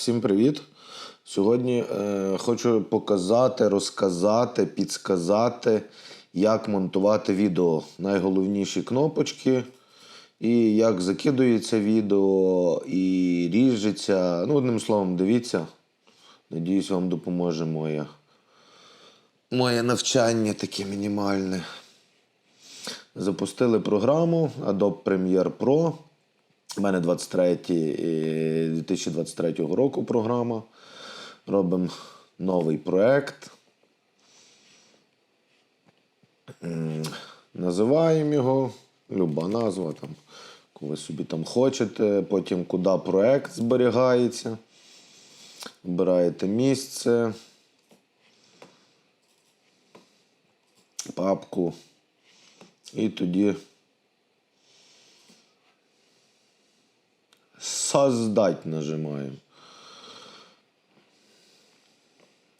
всім привіт. Сьогодні е, хочу показати, розказати, підсказати, як монтувати відео. Найголовніші кнопочки, і як закидується відео, і ріжеться. Ну, одним словом, дивіться. Надіюсь, вам допоможе моє, моє навчання таке мінімальне. Запустили програму Adobe Premiere Pro. У мене 23, е, 2023 року програма. Робимо новий проект. Називаємо його. Люба назва, там, ви собі там хочете. Потім куди проект зберігається. Вибираєте місце. Папку. І тоді создать нажимаємо.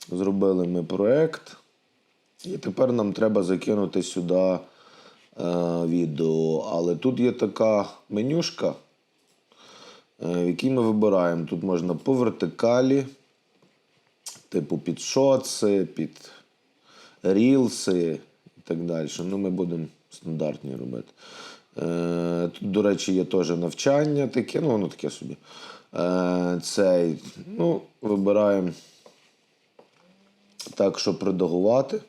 Зробили ми проект. І тепер нам треба закинути сюди е, відео. Але тут є така менюшка, е, в якій ми вибираємо. Тут можна по вертикалі, типу під шоци, під рілси і так далі. Ну, ми будемо стандартні робити. Е, до речі, є теж навчання таке, ну воно таке собі. Е, Цей, ну, вибираємо так, щоб редагувати.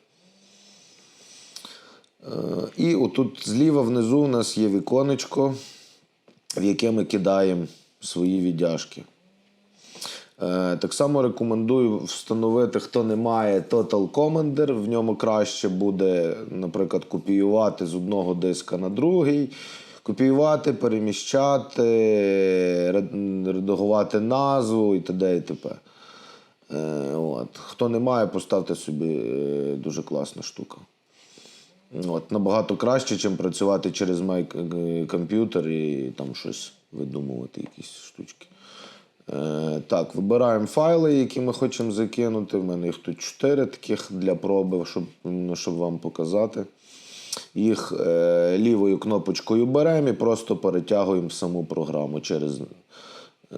Е, І отут зліва внизу у нас є віконечко, в яке ми кидаємо свої віддяжки. Е, Так само рекомендую встановити, хто не має Total Commander. В ньому краще буде, наприклад, копіювати з одного диска на другий, копіювати, переміщати, редагувати назву і т.д. і т.п. Е, От. Хто не має, поставте собі е, дуже класна штука. От, набагато краще, ніж працювати через комп'ютер і там щось видумувати, якісь штучки. Е, так, вибираємо файли, які ми хочемо закинути. У мене їх тут 4 таких для проби, щоб, ну, щоб вам показати. Їх е, лівою кнопочкою беремо і просто перетягуємо в саму програму через. Е,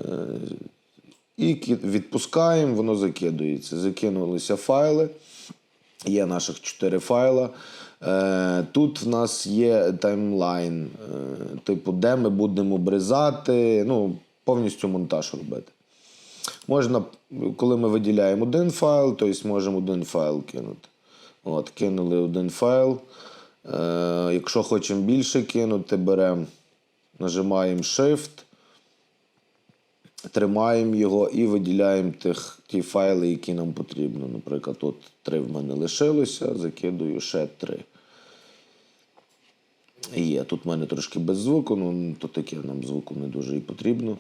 і відпускаємо, воно закидується. Закинулися файли. Є наших 4 файла. Е, Тут в нас є таймлайн, е, типу, де ми будемо обрізати, ну, повністю монтаж робити. Можна, коли ми виділяємо один файл, то можемо один файл кинути. От, кинули один файл. Е, якщо хочемо більше кинути, беремо, нажимаємо Shift, тримаємо його і виділяємо тих, ті файли, які нам потрібно. Наприклад, от три в мене лишилося, закидую ще три. Є. Тут в мене трошки без звуку, ну то таке нам звуку не дуже і потрібно.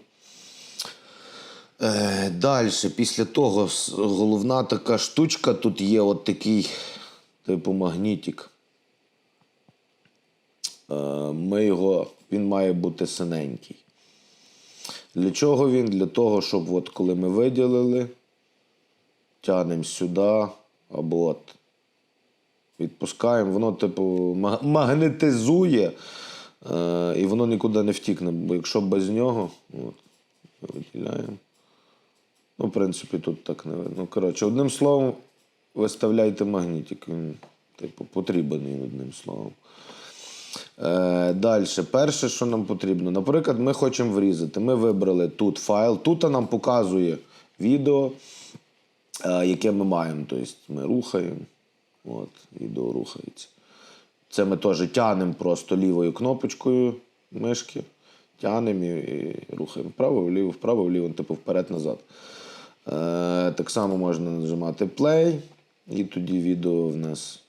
Е, Далі, після того, головна така штучка, тут є от такий, типу, магнітик. Е, Ми його, він має бути синенький. Для чого він? Для того, щоб от коли ми виділили, тягнемо сюди, або от відпускаємо, воно, типу, магнетизує, е, і воно нікуди не втікне. Бо якщо без нього, от, виділяємо. Ну, в принципі, тут так не видно. Коротше, одним словом, виставляйте магнітик. Він, типу, потрібен одним словом. Е, Далі, перше, що нам потрібно, наприклад, ми хочемо врізати. Ми вибрали тут файл. Тут нам показує відео, е, яке ми маємо. Тобто ми рухаємо. От, відео рухається. Це ми теж тягнемо просто лівою кнопочкою мишки. Тягнемо і, і рухаємо вправо, вліво, вправо, вліво, типу вперед-назад. Е, так само можна нажимати play, і тоді відео в нас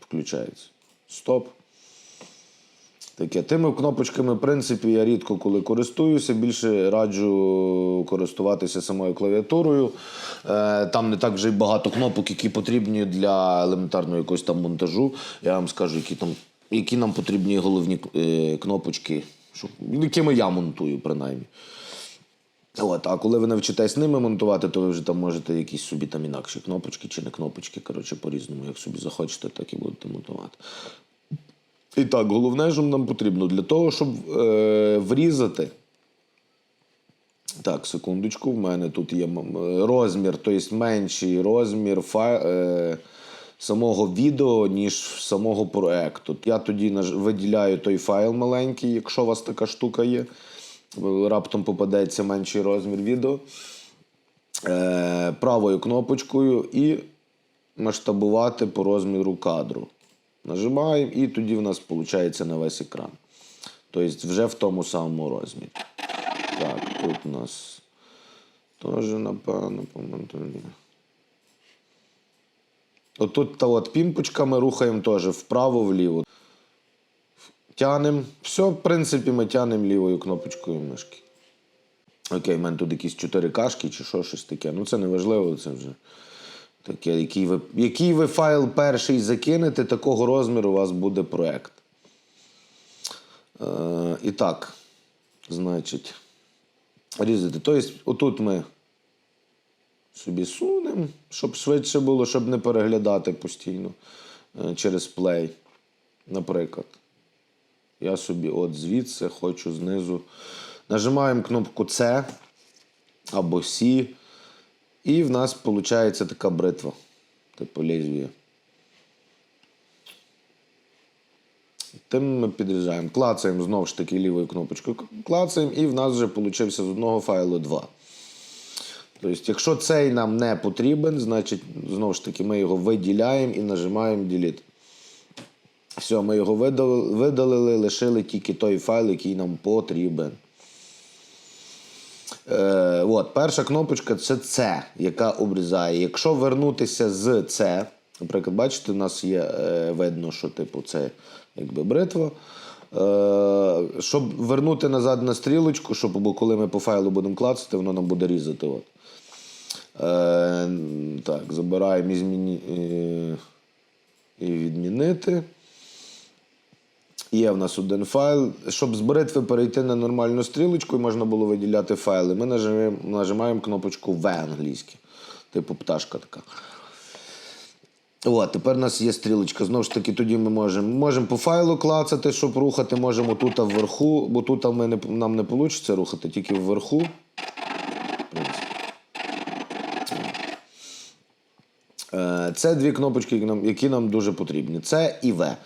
включається. Стоп. Таке. Тими кнопочками, в принципі, я рідко коли користуюся, більше раджу користуватися самою клавіатурою. Е, Там не так вже й багато кнопок, які потрібні для елементарного якогось там монтажу. Я вам скажу, які, там, які нам потрібні головні е, кнопочки, щоб, якими я монтую, принаймні. От, а коли ви навчитесь ними монтувати, то ви вже там можете якісь собі там інакші кнопочки чи не кнопочки, коротше, по-різному, як собі захочете, так і будете монтувати. І так, головне, що нам потрібно для того, щоб е, врізати Так, секундочку, в мене тут є розмір, тобто менший розмір фай... е... самого відео, ніж самого проекту. Я тоді виділяю той файл маленький, якщо у вас така штука є. Раптом попадеться менший розмір відео. Е... Правою кнопочкою і масштабувати по розміру кадру. Нажимаємо, і тоді в нас виходить на весь екран. Тобто вже в тому самому розмірі. Так, тут у нас теж, напевно, по монтажі. Отут та от пімпочками рухаємо теж вправо-вліво. Тянемо. Все, в принципі, ми тянемо лівою кнопочкою мишки. Окей, в мене тут якісь 4 кашки чи що, щось таке. Ну це не важливо, це вже таке. Який ви, який ви файл перший закинете, такого розміру у вас буде проект. Е, і так, значить, різати. Тобто, отут ми собі сунемо, щоб швидше було, щоб не переглядати постійно е, через плей. Наприклад, я собі от звідси хочу знизу. Нажимаємо кнопку C або C, і в нас виходить така бритва, типу лезвія. Тим ми підрізаємо. Клацаємо знову ж таки лівою кнопочкою. Клацаємо, і в нас вже вийшло з одного файлу два. Тобто, якщо цей нам не потрібен, значить, знову ж таки, ми його виділяємо і нажимаємо Delete. Все, ми його видалили, лишили тільки той файл, який нам потрібен. Е, от, перша кнопочка це C, яка обрізає. Якщо вернутися з C, наприклад, бачите, у нас є е, видно, що типу це якби бритва. Е, щоб вернути назад на стрілочку, щоб коли ми по файлу будемо клацати, воно нам буде різати. От. Е, так, забираємо і, зміні, е, і відмінити. Є в нас один файл. Щоб з бритви перейти на нормальну стрілочку і можна було виділяти файли, ми нажимаємо, нажимаємо кнопочку В англійське. Типу пташка така. От, тепер у нас є стрілочка. Знову ж таки, тоді ми можемо можемо по файлу клацати, щоб рухати, можемо тут вверху, бо тут ми не, нам не вийде рухати, тільки вверху. Е, Це дві кнопочки, які нам, які нам дуже потрібні. Це і В.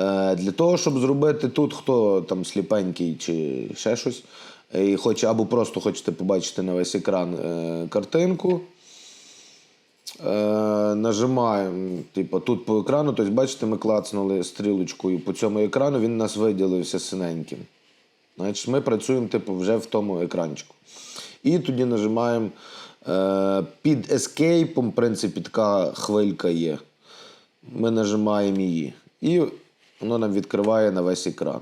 Е, Для того, щоб зробити тут, хто там сліпенький чи ще щось, е, і хоче, або просто хочете побачити на весь екран е, картинку. Нажимаємо, типу, тут по екрану, тобто, бачите, ми клацнули стрілочкою по цьому екрану, він нас виділився синеньким. Значить, ми працюємо типу, вже в тому екранчику. І тоді нажимаємо під Escape, в принципі, така хвилька є. Ми нажимаємо її. І воно нам відкриває на весь екран.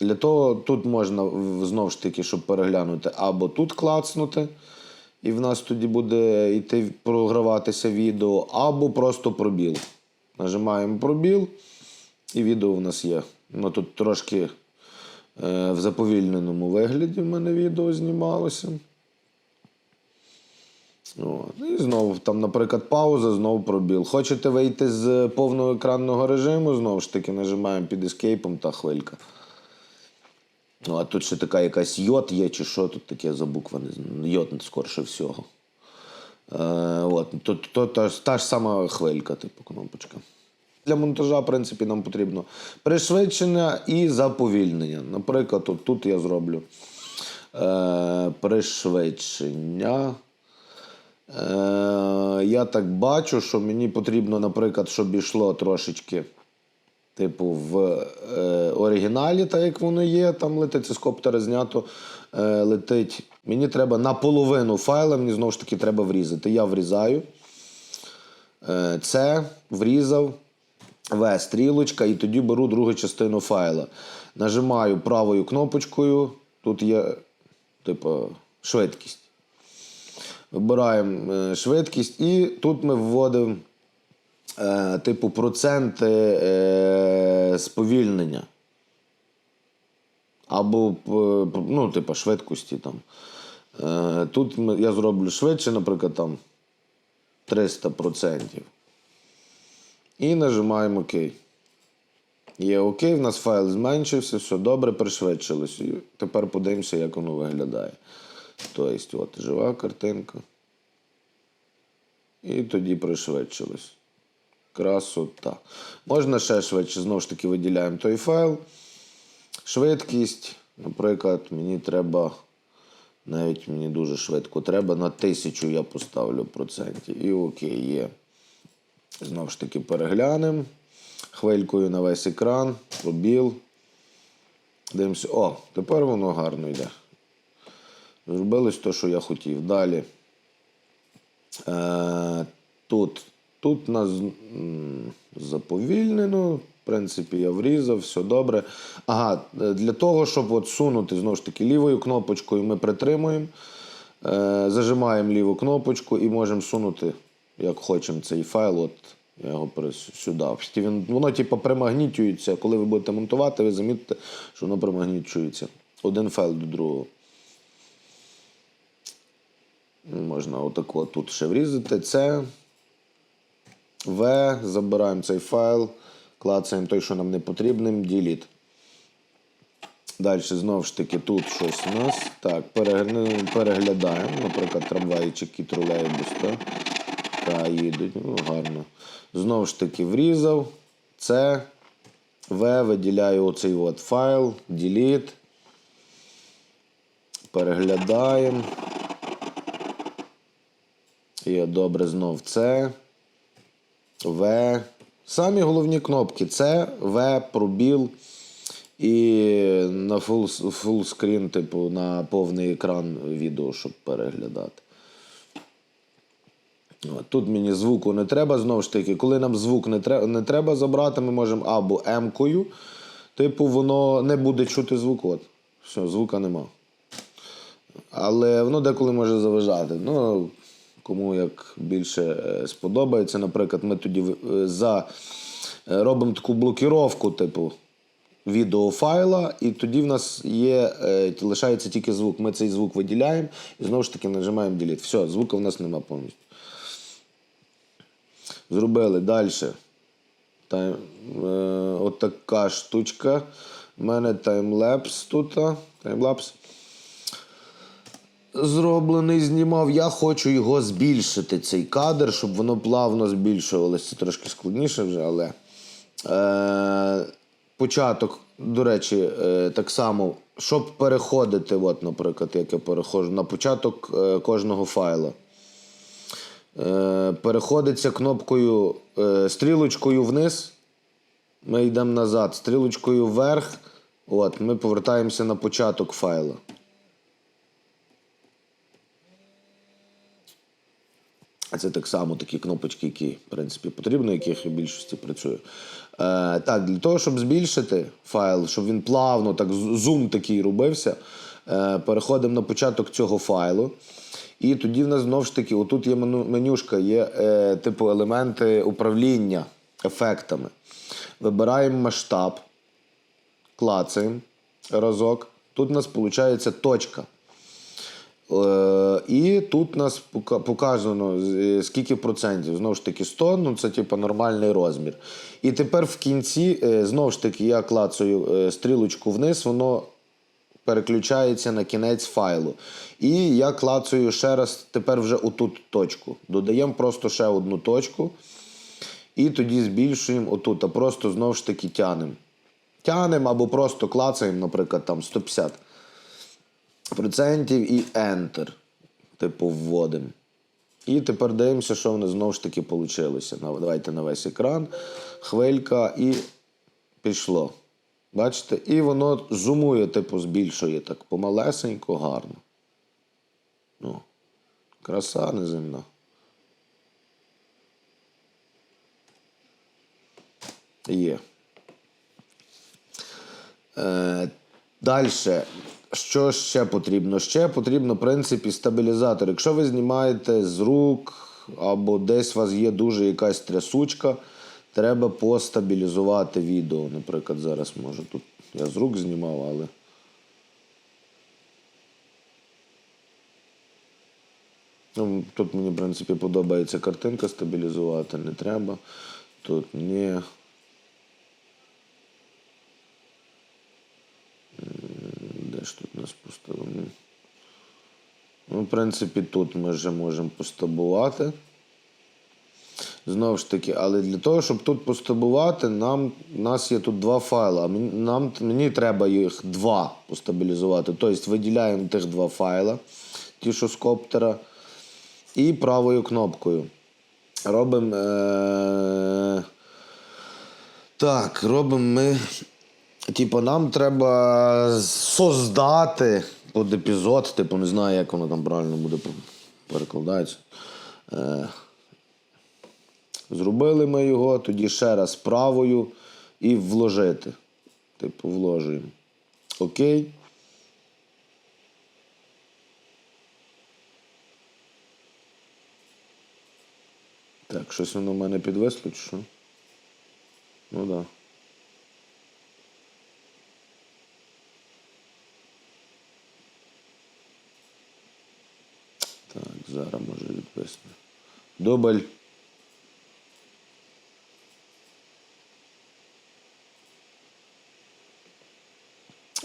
Для того тут можна знову ж таки, щоб переглянути, або тут клацнути, і в нас тоді буде йти програватися відео, або просто пробіл. Нажимаємо пробіл, і відео в нас є. Ну тут трошки е, в заповільненому вигляді в мене відео знімалося. От. І знову, там, наприклад, пауза, знову пробіл. Хочете вийти з повного екранного режиму, знову ж таки, нажимаємо під ескейпом та хвилька. Ну, а тут ще така якась йод є, чи що тут таке за буква, не знаю. Йод, скорше всього. Е, от. то, то, та, та ж сама хвилька, типу, кнопочка. Для монтажа, в принципі, нам потрібно пришвидшення і заповільнення. Наприклад, от тут я зроблю е, пришвидшення. Е, я так бачу, що мені потрібно, наприклад, щоб йшло трошечки, типу, в е, оригіналі, так як воно є, там летить з коптера знято, е, летить. Мені треба наполовину файла, мені знову ж таки треба врізати. Я врізаю. Е, Це врізав. В стрілочка, і тоді беру другу частину файла. Нажимаю правою кнопочкою. Тут є, типу, швидкість. Вибираємо е, швидкість, і тут ми вводимо е, типу проценти е, сповільнення. Або ну, типу, швидкості там. Тут я зроблю швидше, наприклад, там 300%. І нажимаємо ОК. Є ОК, в нас файл зменшився, все добре, пришвидшилось. Тепер подивимося, як воно виглядає. Тобто, от жива картинка. І тоді пришвидшилось. Красота. Можна ще швидше, знову ж таки, виділяємо той файл. Швидкість. Наприклад, мені треба. Навіть мені дуже швидко треба. На тисячу я поставлю процентів. І окей, є. Знову ж таки, переглянемо. Хвилькою на весь екран, пробіл. Дивимося. О, тепер воно гарно йде. Зробилось те, що я хотів. Далі. Е, тут. Тут нас заповільнено. В принципі, я врізав, все добре. Ага, е, для того, щоб от сунути знову ж таки лівою кнопочкою, ми притримуємо, е, зажимаємо ліву кнопочку і можемо сунути, як хочемо, цей файл. От я його сюди. Воно, типу, примагнітюється. Коли ви будете монтувати, ви замітите, що воно примагнічується. Один файл до другого. Можна отако тут ще врізати. Це В, забираємо цей файл, клацаємо той, що нам не потрібним, delete. Далі знову ж таки тут щось у нас. Так, переглядаємо. Наприклад, трамвайчик і тролейбус. Так, та, їдуть. Ну, гарно. Знову ж таки, врізав. Це В, виділяю оцей от файл, delete. Переглядаємо. Є добре знов це. В. Самі головні кнопки це В, пробіл і на фул, фул скрін, типу, на повний екран відео, щоб переглядати. Тут мені звуку не треба. Знову ж таки, коли нам звук не треба, не треба забрати, ми можемо або М-кою, типу, воно не буде чути звук. От. Все, звука нема. Але воно деколи може заважати. Ну, кому як більше е, сподобається. Наприклад, ми тоді е, за, е, робимо таку блокіровку, типу, відеофайла, і тоді в нас є, лишається тільки звук. Ми цей звук виділяємо і знову ж таки нажимаємо Delete. Все, звука в нас нема повністю. Зробили далі. Тайм, е, от така штучка. У мене таймлепс тут. Таймлапс зроблений, знімав. Я хочу його збільшити, цей кадр, щоб воно плавно збільшувалося. Це трошки складніше вже, але. Е, початок, до речі, е, так само, щоб переходити, от, наприклад, як я переходжу, на початок е, кожного файла. Е, переходиться кнопкою, е, стрілочкою вниз. Ми йдемо назад, стрілочкою вверх. От, ми повертаємося на початок файла. Це так само такі кнопочки, які, в принципі, потрібно, яких в більшості працює. Е, так, для того, щоб збільшити файл, щоб він плавно, так, зум такий робився, е, переходимо на початок цього файлу. І тоді в нас знову ж таки, отут є менюшка, є е, типу елементи управління ефектами. Вибираємо масштаб, клацаємо разок. Тут у нас виходить точка. Е, І тут нас показано скільки процентів. Знову ж таки, 100, ну це типу нормальний розмір. І тепер в кінці, е, знову ж таки, я клацаю е, стрілочку вниз, воно переключається на кінець файлу. І я клацаю ще раз тепер вже отут точку. Додаємо просто ще одну точку. І тоді збільшуємо отут, а просто знову ж таки тянемо. Тянемо або просто клацаємо, наприклад, там 150 процентів і Enter. Типу, вводимо. І тепер дивимося, що в нас знову ж таки вийшло. Давайте на весь екран. Хвилька і пішло. Бачите? І воно зумує, типу, збільшує так помалесенько, гарно. Ну, краса неземна. Є. Е, Далі, що ще потрібно? Ще потрібно, в принципі, стабілізатор. Якщо ви знімаєте з рук або десь у вас є дуже якась трясучка, треба постабілізувати відео. Наприклад, зараз може тут я з рук знімав, але. Ну, Тут мені, в принципі, подобається картинка стабілізувати, не треба. Тут ні. Де тут нас поставили? в принципі, тут ми вже можемо постабувати. Знову ж таки, але для того, щоб тут постабувати, нам, у нас є тут два файли. А мені, нам, мені треба їх два постабілізувати. Тобто виділяємо тих два файла, ті, що з коптера, і правою кнопкою. Робимо. Е- так, робимо ми. Типу, нам треба создати під епізод, типу, не знаю, як воно там правильно буде перекладається. Е- Зробили ми його, тоді ще раз правою і вложити. Типу, вложуємо. Окей. Так, щось воно в мене підвисло, чи що? Ну так. Да. Так, зараз може відписано. Дубль.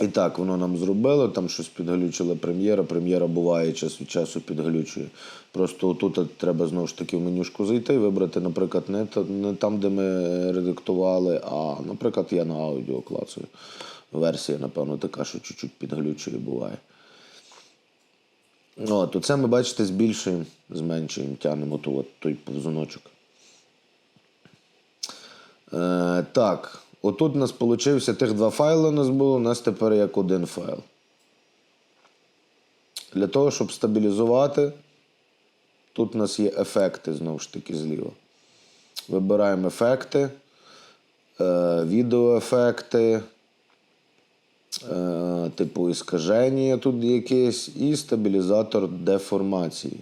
І так, воно нам зробило, там щось підглючила прем'єра. Прем'єра буває час від часу підглючує. Просто отут треба знову ж таки в менюшку зайти, і вибрати, наприклад, не, не там, де ми редактували, а, наприклад, я на аудіо клацаю. Версія, напевно, така, що чуть-чуть підглючує буває. От, оце ми, бачите, збільшуємо, зменшуємо, тягнемо ту, от, той повзуночок. Е, так, отут у нас получився тих два файли у нас було, у нас тепер як один файл. Для того, щоб стабілізувати, тут у нас є ефекти знову ж таки зліва. Вибираємо ефекти, е, відеоефекти, типу іскаження тут якесь, і стабілізатор деформації.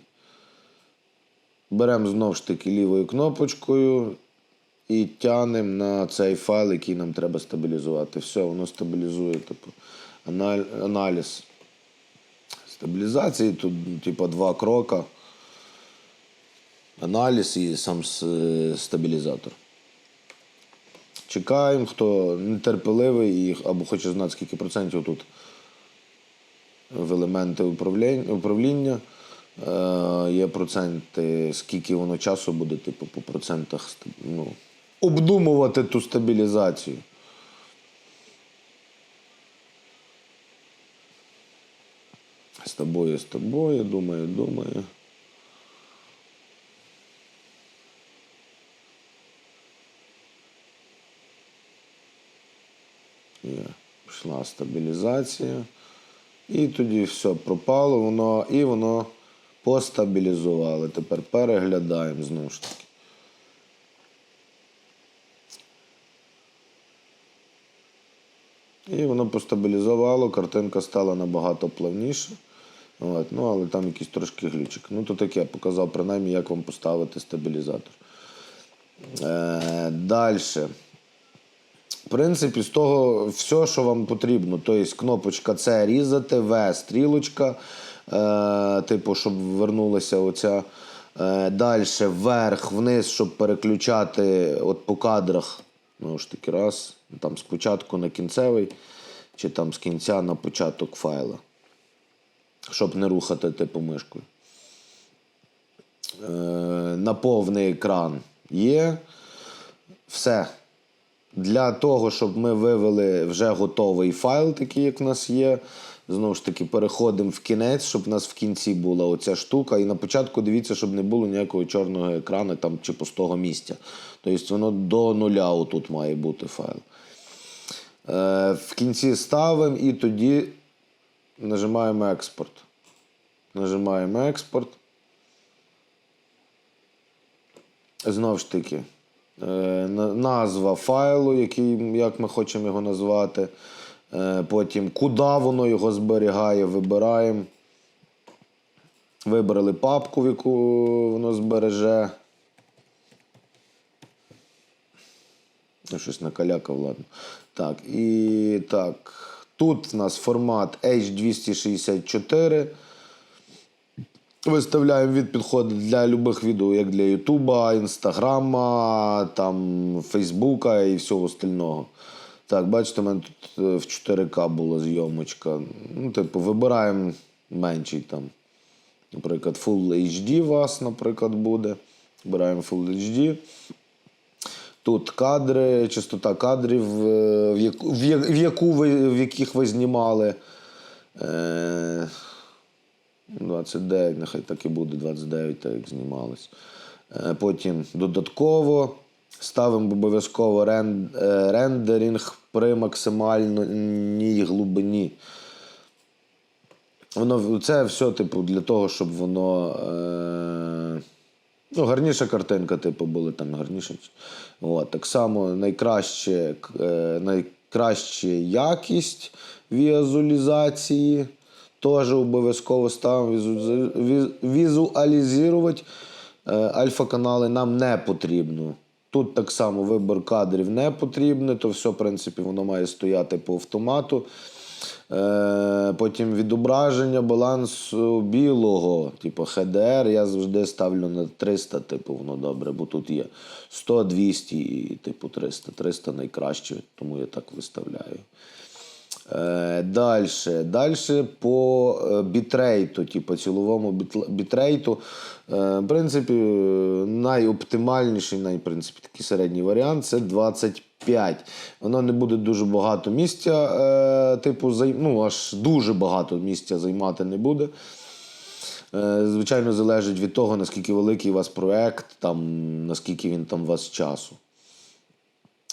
Беремо знову ж таки лівою кнопочкою і тянемо на цей файл, який нам треба стабілізувати. Все, воно стабілізує типу, аналіз стабілізації. Тут, типу, два крока. Аналіз і сам стабілізатор. Чекаємо, хто нетерпеливий і, або хоче знати, скільки процентів тут в елементи управління. Е, є проценти, скільки воно часу буде, типу, по процентах ну, обдумувати ту стабілізацію. З тобою, з тобою, думаю, думаю. Пішла стабілізація. І тоді все пропало, воно, і воно постабілізували. Тепер переглядаємо знову ж таки. І воно постабілізувало, картинка стала набагато плавніше. От, ну, але там якийсь трошки глючик. Ну, то таке, показав принаймні, як вам поставити стабілізатор. Е, Далі. В принципі, з того все, що вам потрібно. Тобто кнопочка С різати, В стрілочка, е, типу, щоб вернулася оця. Е, Далі вверх, вниз, щоб переключати от по кадрах. Ну ж таки, раз. Там спочатку на кінцевий, чи там з кінця на початок файла. Щоб не рухати типу мишкою. Е, на повний екран є. Все. Для того, щоб ми вивели вже готовий файл, такий, як в нас є. Знову ж таки, переходимо в кінець, щоб в нас в кінці була оця штука. І на початку дивіться, щоб не було ніякого чорного екрану там, чи пустого місця. Тобто воно до нуля отут має бути файл. Е, в кінці ставимо і тоді нажимаємо експорт. Нажимаємо експорт. Знову ж таки, назва файлу, який, як ми хочемо його назвати. Е, Потім, куди воно його зберігає, вибираємо. Вибрали папку, в яку воно збереже. Щось накалякав, ладно. Так, і так. Тут в нас формат H264. Виставляємо від підходу для любих відео, як для Ютуба, Інстаграма, там, Фейсбука і всього остального. Так, бачите, у мене тут е, в 4К була зйомочка. Ну, типу, вибираємо менший там. Наприклад, Full HD у вас, наприклад, буде. Вибираємо Full HD. Тут кадри, частота кадрів, е, в яку, в яку ви, в яких ви знімали. Е, 29, нехай так і буде, 29, так як знімалось. Е, Потім додатково ставимо обов'язково е, рендеринг при максимальній глибині. Воно це все, типу, для того, щоб воно. Е, ну, гарніша картинка, типу, були там гарніше. От, так само найкраще, е, найкраща якість візуалізації. Теж обов'язково ставимо візу- віз- візуалізувати. Е, Альфа-канали нам не потрібно. Тут так само вибір кадрів не потрібний, то все, в принципі, воно має стояти по автомату. Е, потім відображення балансу білого, типу HDR, я завжди ставлю на 300, типу, воно добре, бо тут є 100, 200 і типу 300. 300 найкраще, тому я так виставляю. Е, Дальше. Дальше по е, бітрейту, типу ціловому бітрейту. Е, В принципі, найоптимальніший, най, в принципі, такий середній варіант це 25. Воно не буде дуже багато місця, типу, ну, аж дуже багато місця займати не буде. Звичайно, залежить від того, наскільки великий у вас проект, там, наскільки він там у вас часу.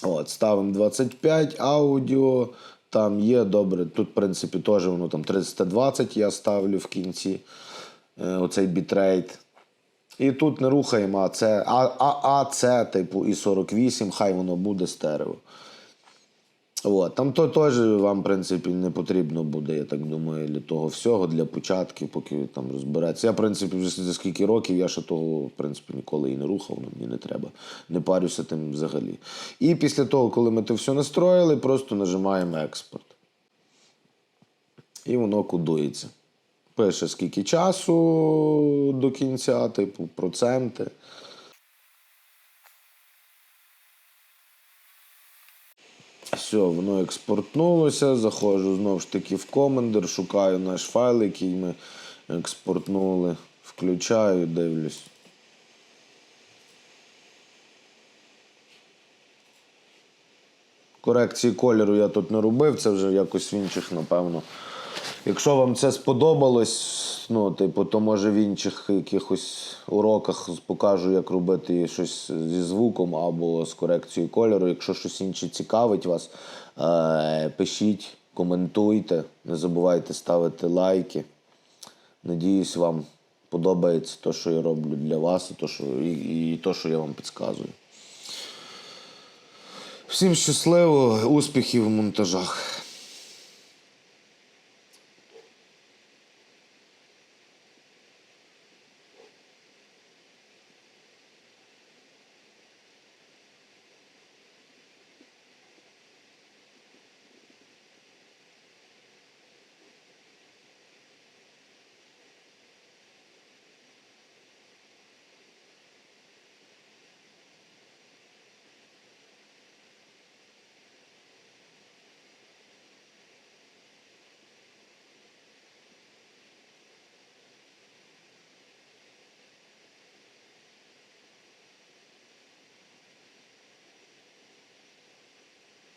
От, ставимо 25 аудіо. Там є добре. Тут, в принципі, теж воно там 320 я ставлю в кінці. Е, оцей бітрейт. І тут не рухаємо, а а, а, а типу, і 48, хай воно буде стерео. От, там то теж вам, в принципі, не потрібно буде, я так думаю, для того всього, для початків, поки там розбереться. Я, в принципі, вже за скільки років я ще того, в принципі, ніколи і не рухав, ну, мені не треба. Не парюся тим взагалі. І після того, коли ми це все настроїли, просто нажимаємо експорт. І воно кодується. Пише, скільки часу до кінця, типу, проценти. Все, воно експортнулося. Заходжу знову ж таки в комендер, шукаю наш файл, який ми експортнули. Включаю, дивлюсь. Корекції кольору я тут не робив, це вже якось в інших, напевно. Якщо вам це сподобалось, ну, типу, то може в інших якихось уроках покажу, як робити щось зі звуком або з корекцією кольору. Якщо щось інше цікавить вас, е- пишіть, коментуйте, не забувайте ставити лайки. Надіюсь, вам подобається те, що я роблю для вас, і те, що, і, і те, що я вам підказую. Всім щасливо, успіхів в монтажах.